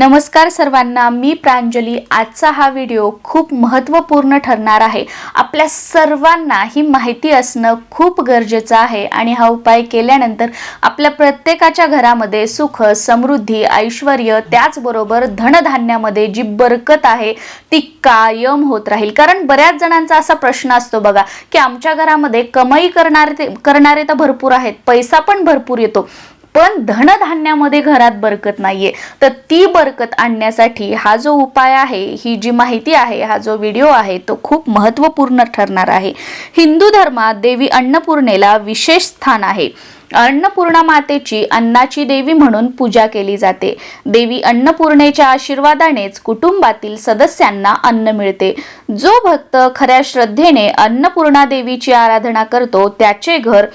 नमस्कार सर्वांना मी प्रांजली. आजचा हा व्हिडिओ खूप महत्त्वपूर्ण ठरणार आहे. आपल्या सर्वांना ही माहिती असणं खूप गरजेचं आहे आणि हा उपाय केल्यानंतर आपल्या प्रत्येकाच्या घरामध्ये सुख समृद्धी ऐश्वर त्याचबरोबर धनधान्यामध्ये जी बरकत आहे ती कायम होत राहील. कारण बऱ्याच जणांचा असा प्रश्न असतो बघा की आमच्या घरामध्ये कमाई करणारे करणारे तर भरपूर आहेत पैसा पण भरपूर येतो. पण धनधान्यामध्ये घरात बरकत नाहीये. तर ती बरकत आणण्यासाठी हा जो उपाय आहे ही जी माहिती आहे हा जो व्हिडिओ आहे तो खूप महत्त्वपूर्ण ठरणार आहे. हिंदू धर्मात देवी अन्नपूर्णेला विशेष स्थान आहे. अन्नपूर्णा मातेची अन्नाची देवी म्हणून पूजा केली जाते. देवी अन्नपूर्णेच्या आशीर्वादानेच कुटुंबातील सदस्यांना अन्न मिळते. जो भक्त खऱ्या श्रद्धेने अन्नपूर्णा देवीची आराधना करतो त्याचे घर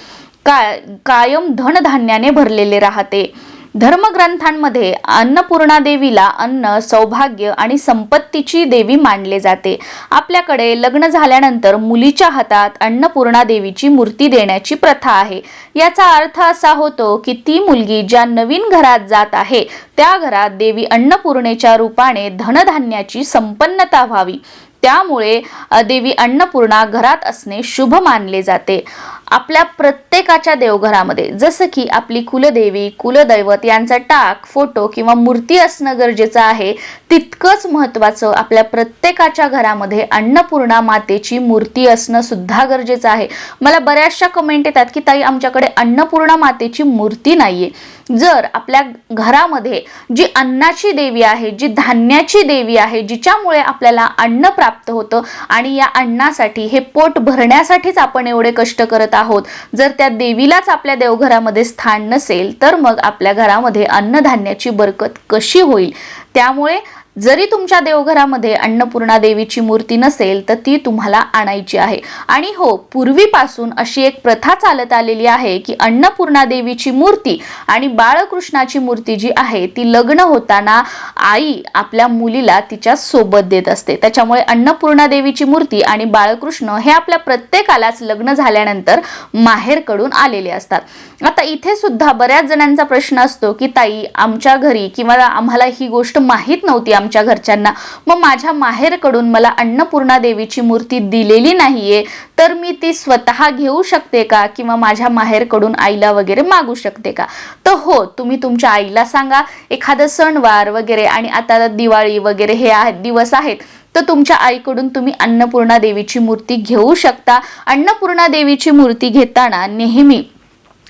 का कायम धनधान्याने भरलेले राहते. धर्मग्रंथांमध्ये अन्नपूर्णा देवीला अन्न सौभाग्य आणि संपत्तीची देवी मानले जाते. आपल्याकडे लग्न झाल्यानंतर मुलीच्या हातात अन्नपूर्णा देवीची मूर्ती देण्याची प्रथा आहे. याचा अर्थ असा होतो की ती मुलगी ज्या नवीन घरात जात आहे त्या घरात देवी अन्नपूर्णेच्या रूपाने धनधान्याची संपन्नता व्हावी. त्यामुळे देवी अन्नपूर्णा घरात असणे शुभ मानले जाते. आपल्या प्रत्येकाच्या देवघरामध्ये जसं की आपली कुलदेवी कुलदैवत यांचा टाक फोटो किंवा मूर्ती असणं गरजेचं आहे तितकंच महत्त्वाचं आपल्या प्रत्येकाच्या घरामध्ये अन्नपूर्णा मातेची मूर्ती असणं सुद्धा गरजेचं आहे. मला बऱ्याचशा कमेंट येतात की ताई आमच्याकडे अन्नपूर्णा मातेची मूर्ती नाही आहे जर आपल्या घरामध्ये जी अन्नाची देवी आहे जी धान्याची देवी आहे जिच्यामुळे आपल्याला अन्न प्राप्त होतं आणि या अन्नासाठी हे पोट भरण्यासाठीच आपण एवढे कष्ट करत आहोत जर त्या देवीलाच आपल्या देवघरामध्ये स्थान नसेल तर मग आपल्या घरामध्ये अन्नधान्याची बरकत कशी होईल? त्यामुळे जरी तुमच्या देवघरामध्ये अन्नपूर्णा देवीची मूर्ती नसेल तर ती तुम्हाला आणायची आहे. आणि हो पूर्वीपासून अशी एक प्रथा चालत आलेली आहे की अन्नपूर्णा देवीची मूर्ती आणि बाळकृष्णाची मूर्ती जी आहे ती लग्न होताना आई आपल्या मुलीला तिच्या सोबत देत असते. त्याच्यामुळे अन्नपूर्णा देवीची मूर्ती आणि बाळकृष्ण हे आपल्या प्रत्येकालाच लग्न झाल्यानंतर माहेरकडून आलेले असतात. आता इथे सुद्धा बऱ्याच जणांचा प्रश्न असतो की ताई आमच्या घरी किंवा आम्हाला ही गोष्ट माहीत नव्हती आमच्या घरच्यांना. मग माझ्या माहेरकडून मला अन्नपूर्णा देवीची मूर्ती दिलेली नाहीये तर मी ती स्वतः घेऊ शकते का? किंवा माझ्या माहेरकडून आईला वगैरे मागू शकते का? तर हो तुम्ही तुमच्या आईला सांगा. एखादं सणवार वगैरे आणि आता दिवाळी वगैरे हे आहेत दिवस आहेत तर तुमच्या आईकडून तुम्ही अन्नपूर्णा देवीची मूर्ती घेऊ शकता. अन्नपूर्णा देवीची मूर्ती घेताना नेहमी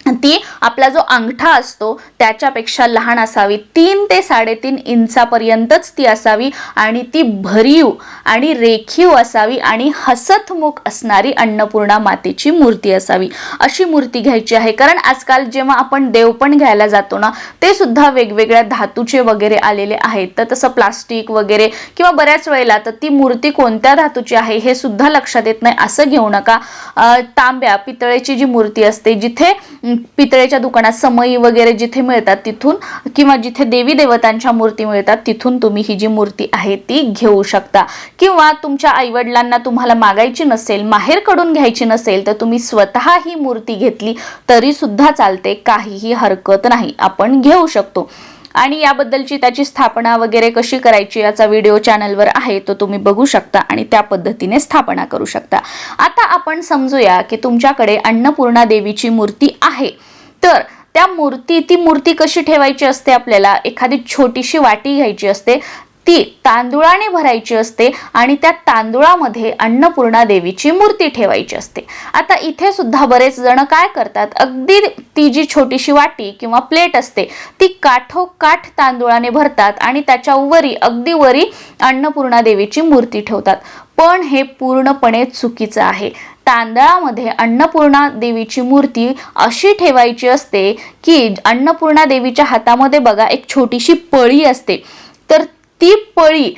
ती आपला जो अंगठा असतो त्याच्यापेक्षा लहान असावी. तीन ते साडेतीन इंचापर्यंतच ती असावी आणि ती भरीव आणि रेखीव असावी आणि हसतमुख असणारी अन्नपूर्णा मातेची मूर्ती असावी. अशी मूर्ती घ्यायची आहे. कारण आजकाल जेव्हा आपण देवपण घ्यायला जातो ना ते सुद्धा वेगवेगळ्या धातूचे वगैरे आलेले आहेत. तर तसं प्लास्टिक वगैरे किंवा बऱ्याच वेळेला तर ती मूर्ती कोणत्या धातूची आहे हे सुद्धा लक्षात येत नाही. असं घेऊ नका. तांब्या पितळेची जी मूर्ती असते जिथे पितळेच्या दुकानात समई वगैरे जिथे मिळतात तिथून किंवा जिथे देवी देवतांच्या मूर्ती मिळतात तिथून तुम्ही ही जी मूर्ती आहे ती घेऊ शकता. किंवा तुमच्या आईवडिलांना तुम्हाला मागायची नसेल माहेरकडून घ्यायची नसेल तर तुम्ही स्वतः ही मूर्ती घेतली तरी सुद्धा चालते काहीही हरकत नाही. आपण घेऊ शकतो. आणि याबद्दलची त्याची स्थापना वगैरे कशी करायची याचा व्हिडिओ चॅनलवर आहे तो तुम्ही बघू शकता आणि त्या पद्धतीने स्थापना करू शकता. आता आपण समजूया की तुमच्याकडे अन्नपूर्णा देवीची मूर्ती आहे. तर त्या मूर्ती ती मूर्ती कशी ठेवायची असते आपल्याला? एखादी छोटीशी वाटी घ्यायची असते. ती तांदुळाने भरायची असते आणि त्या तांदुळामध्ये अन्नपूर्णा देवीची मूर्ती ठेवायची असते. आता इथे सुद्धा बरेच जण काय करतात अगदी ती जी छोटीशी वाटी किंवा प्लेट असते ती काठोकाठ तांदुळाने भरतात आणि त्याच्या वरी अगदी वरी अन्नपूर्णा देवीची मूर्ती ठेवतात. पण हे पूर्णपणे चुकीचं आहे. तांदळामध्ये अन्नपूर्णा देवीची मूर्ती अशी ठेवायची असते की अन्नपूर्णा देवीच्या हातामध्ये बघा एक छोटीशी पळी असते. ती पळी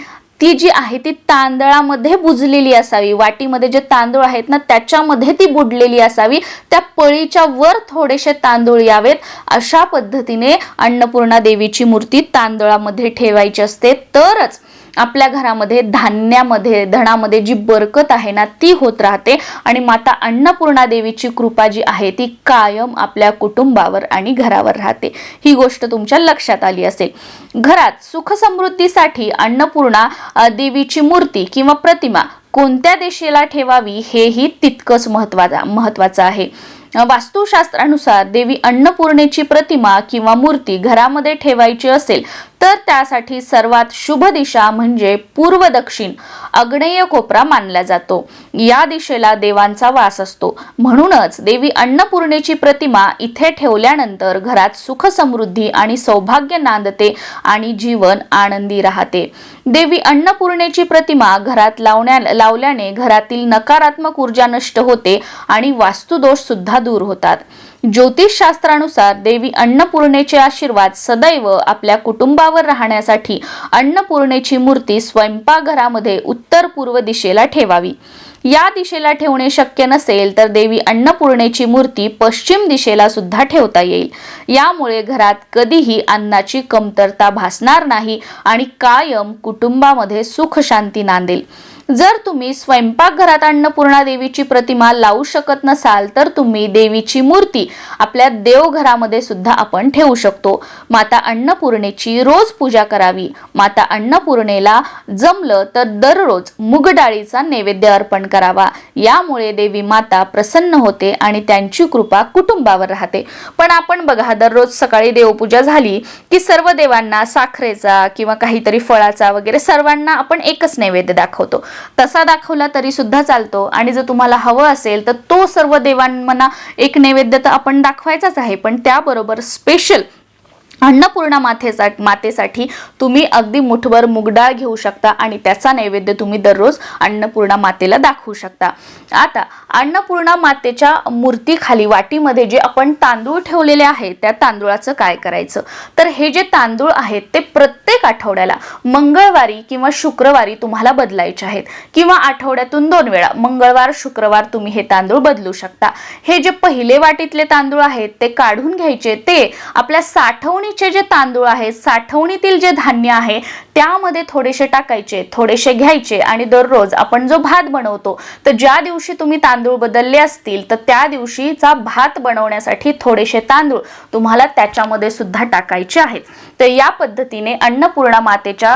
ती जी आहे ती तांदळामध्ये बुजलेली असावी. वाटीमध्ये जे तांदूळ आहेत ना त्याच्यामध्ये ती बुडलेली असावी. त्या पळीच्या वर थोडेसे तांदूळ यावेत. अशा पद्धतीने अन्नपूर्णा देवीची मूर्ती तांदळामध्ये ठेवायची असते. तरच आपल्या घरामध्ये धान्यामध्ये धनामध्ये जी बरकत आहे ना ती होत राहते. आणि माता अन्नपूर्णा देवीची कृपा जी आहे ती कायम आपल्या कुटुंबावर आणि घरावर राहते. ही गोष्ट तुमच्या लक्षात आली असेल. घरात सुख समृद्धीसाठी अन्नपूर्णा देवीची मूर्ती किंवा प्रतिमा कोणत्या दिशेला ठेवावी हेही तितकंच महत्त्वाचा महत्वाचं आहे. वास्तुशास्त्रानुसार देवी अन्नपूर्णेची प्रतिमा किंवा मूर्ती घरामध्ये ठेवायची असेल तर त्यासाठी सर्वात शुभ दिशा म्हणजे पूर्व दक्षिण अग्नेय कोपरा मानला जातो. या दिशेला देवांचा वास असतो. म्हणूनच देवी अन्नपूर्णेची प्रतिमा इथे ठेवल्यानंतर घरात सुख समृद्धी आणि सौभाग्य नांदते आणि जीवन आनंदी राहते. देवी अन्नपूर्णेची प्रतिमा घरात लावण्या लावल्याने घरातील नकारात्मक ऊर्जा नष्ट होते आणि वास्तुदोष सुद्धा दूर होतात. ज्योतिषशास्त्रानुसार देवी अन्नपूर्णेचे आशीर्वाद सदैव आपल्या कुटुंबावर राहण्यासाठी अन्नपूर्णेची मूर्ती स्वयंपाकघरामध्ये उत्तर पूर्व दिशेला ठेवावी. या दिशेला ठेवणे शक्य नसेल तर देवी अन्नपूर्णेची मूर्ती पश्चिम दिशेला सुद्धा ठेवता येईल. यामुळे घरात कधीही अन्नाची कमतरता भासणार नाही आणि कायम कुटुंबामध्ये सुख शांती नांदेल. जर तुम्ही स्वयंपाकघरात अन्नपूर्णा देवीची प्रतिमा लावू शकत नसाल तर तुम्ही देवीची मूर्ती आपल्या देवघरामध्ये सुद्धा आपण ठेवू शकतो. माता अन्नपूर्णेची रोज पूजा करावी. माता अन्नपूर्णेला जमलं तर दररोज मुगडाळीचा नैवेद्य अर्पण करावा. यामुळे देवी माता प्रसन्न होते आणि त्यांची कृपा कुटुंबावर राहते. पण आपण बघा दररोज सकाळी देवपूजा झाली की सर्व देवांना साखरेचा किंवा काहीतरी फळाचा वगैरे सर्वांना आपण एकच नैवेद्य दाखवतो. तसा दाखवला तरी सुद्धा चालतो. आणि जर तुम्हाला हवं असेल तर तो सर्व देवांना एक नैवेद्य तर आपण दाखवायचाच आहे. पण त्याबरोबर स्पेशल अन्नपूर्णा माथेसा मातेसाठी तुम्ही अगदी मुठभर मुगडाळ घेऊ शकता आणि त्याचा नैवेद्य तुम्ही दररोज अन्नपूर्णा मातेला दाखवू शकता. आता अन्नपूर्णा मातेच्या मूर्तीखाली वाटीमध्ये जे आपण तांदूळ ठेवलेले आहेत त्या तांदूळाचं काय करायचं? तर हे जे तांदूळ आहेत ते प्रत्येक आठवड्याला मंगळवारी किंवा शुक्रवारी तुम्हाला बदलायचे आहेत. किंवा आठवड्यातून दोन वेळा मंगळवार शुक्रवार तुम्ही हे तांदूळ बदलू शकता. हे जे पहिले वाटीतले तांदूळ आहेत ते काढून घ्यायचे ते आपल्या साठवणी साठवणीचे जे तांदूळ आहेत साठवणीतील जे धान्य आहे त्यामध्ये थोडेसे टाकायचे थोडेसे घ्यायचे आणि दररोज आपण जो भात बनवतो तर ज्या दिवशी तुम्ही तांदूळ बदलले असतील तर त्या दिवशीचा भात बनवण्यासाठी थोडेसे तांदूळ तुम्हाला त्याच्यामध्ये सुद्धा टाकायचे आहेत. तर या पद्धतीने अन्नपूर्णा मातेच्या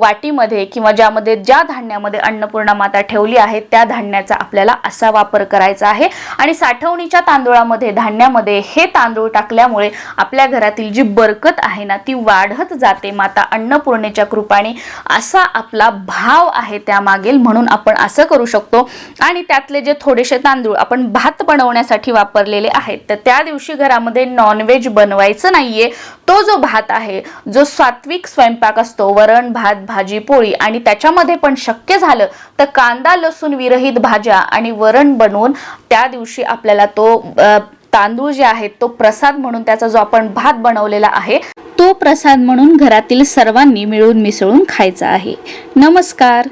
वाटीमध्ये किंवा ज्यामध्ये ज्या धान्यामध्ये अन्नपूर्णा माता ठेवली आहे त्या धान्याचा आपल्याला असा वापर करायचा आहे. आणि साठवणीच्या तांदूळामध्ये धान्यामध्ये हे तांदूळ टाकल्यामुळे आपल्या घरातील जी बरकत आहे ना ती वाढत जाते. माता अन्नपूर्णेच्या कृपाने असा आपला भाव आहे त्यामागील म्हणून आपण असं करू शकतो. आणि त्यातले जे थोडेसे तांदूळ आपण भात बनवण्यासाठी वापरलेले आहेत तर त्या दिवशी घरामध्ये नॉनव्हेज बनवायचं नाहीये. तो जो भात आहे जो सात्विक स्वयंपाक असतो वरण भात भाजी पोळी आणि त्याच्यामध्ये पण शक्य झालं तर कांदा लसूण विरहित भाज्या आणि वरण बनवून त्या दिवशी आपल्याला तो आ, तांदूळ जे आहेत तो प्रसाद म्हणून त्याचा जो आपण भात बनवलेला आहे तो प्रसाद म्हणून घरातील सर्वांनी मिळून मिसळून खायचा आहे. नमस्कार.